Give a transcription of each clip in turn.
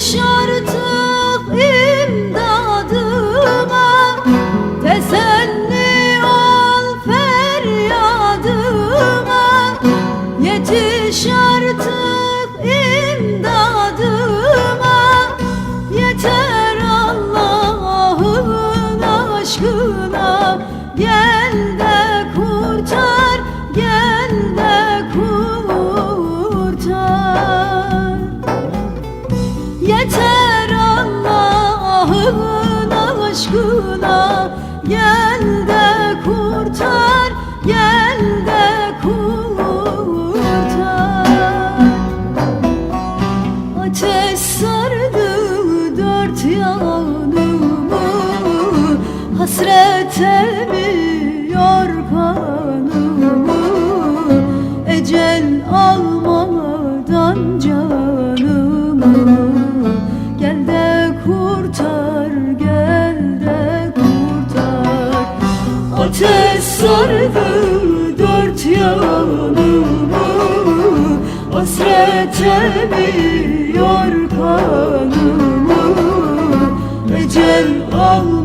choro Yeter Allah'ın aşkına. Gel de kurtar, gel de kurtar. Ateş sardı dört yanımı Hasret eriyor kanımı. Ecel alma Hasret emiyor kanımı? Ecel almadan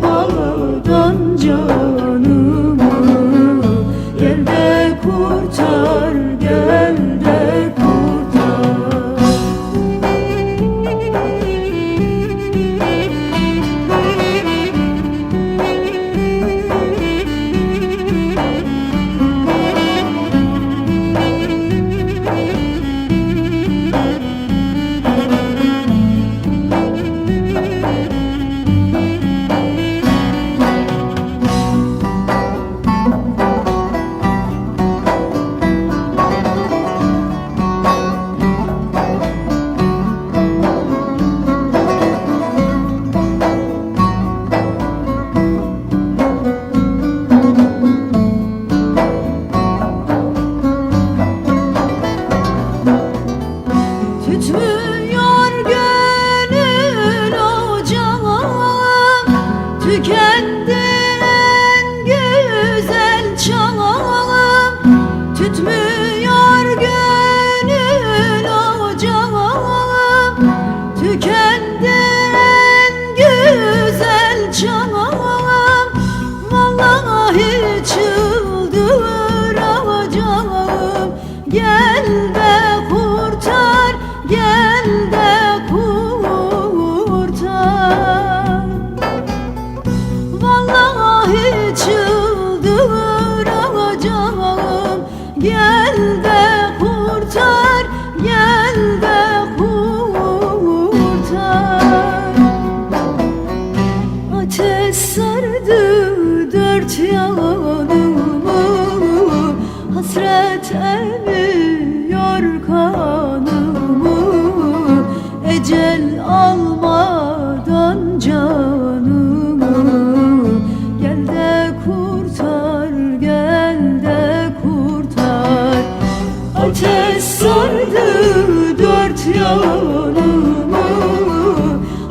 Gel de kurtar, gel de kurtar. Ateş sardı dört yanımı Hasret emiyor kanımı. Ecel almadan Ateş sardı dört yanımı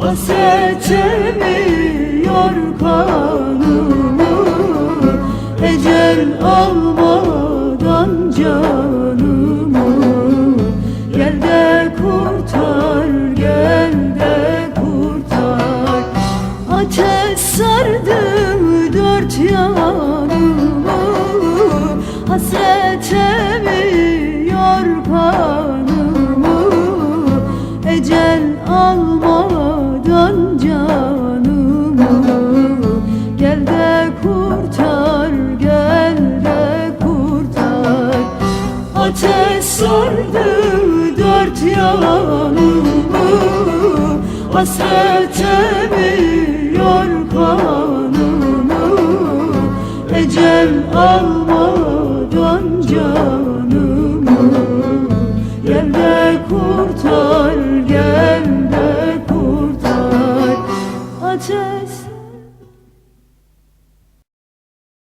Hasret emiyor kanımı Ecel almadan canımı. Gel de kurtar, gel de kurtar. Ateş sardı dört yanımı kanımı Hasretemiyor kanımı Ecel almadan canımı kurtar gel